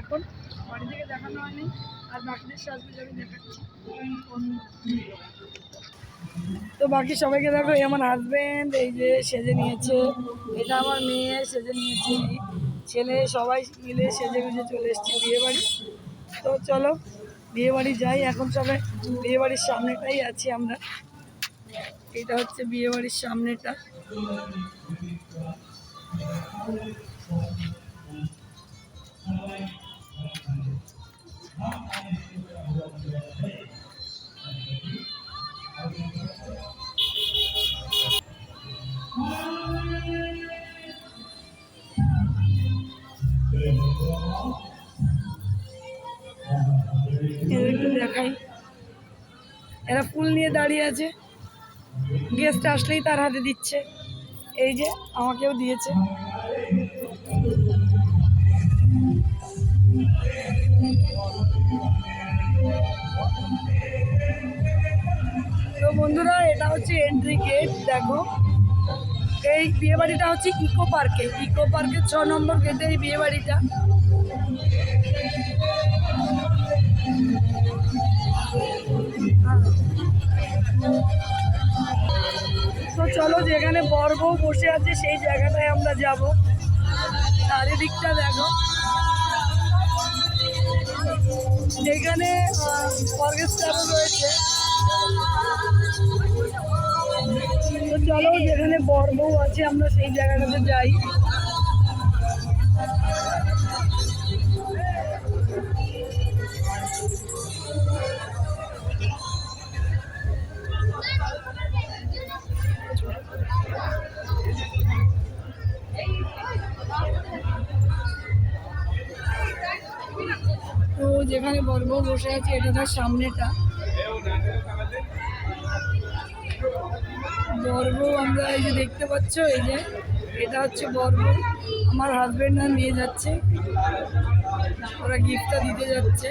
এখন বাড়ি থেকে দেখানো হয়নি। আর বাকিদের দেখাচ্ছি। তো বাকি সবাইকে দেখো আমার হাজবেন্ড এই যে সেজে নিয়েছে। এটা আমার মেয়ে, সেজে নিয়েছে। ছেলে, সবাই মিলে সেজে গুজে চলে এসেছি বিয়ে বাড়ি। তো চলো বিয়ে বাড়ি যাই, এখন সবাই বিয়ে বাড়ির সামনেটাই আছি আমরা। এটা হচ্ছে বিয়ে বাড়ির সামনেটা। দেখাই এরা ফুল নিয়ে দাঁড়িয়ে আছে। গেস্ট আসলেই তার হাতে দিচ্ছে। এই যে, আমাকেও দিয়েছে। তো বন্ধুরা, এটা হচ্ছে এন্ট্রি গেট দেখো। এই বিয়ে বাড়িটা হচ্ছে ইকো পার্কে ইকো পার্কের ছ নম্বর গেটে এই বিয়ে বাড়িটা তো চলো যেখানে বর বউ বসে আছে, সেই জায়গাটায় আমরা যাব। চারিদিকটা দেখো। যেখানে অর্কেস্ট্রারও রয়েছে। তো চলো যেখানে বর বউ আছে, আমরা সেই জায়গাটাতে যাই। যেখানে বর বউ বসে আছে, এটা তার সামনেটা। বর বউ আমরা এই যে দেখতে পাচ্ছ, এই যে, এটা হচ্ছে বর বউ আমার হাজব্যান্ড না নিয়ে যাচ্ছে। ওরা গিফটটা দিতে যাচ্ছে।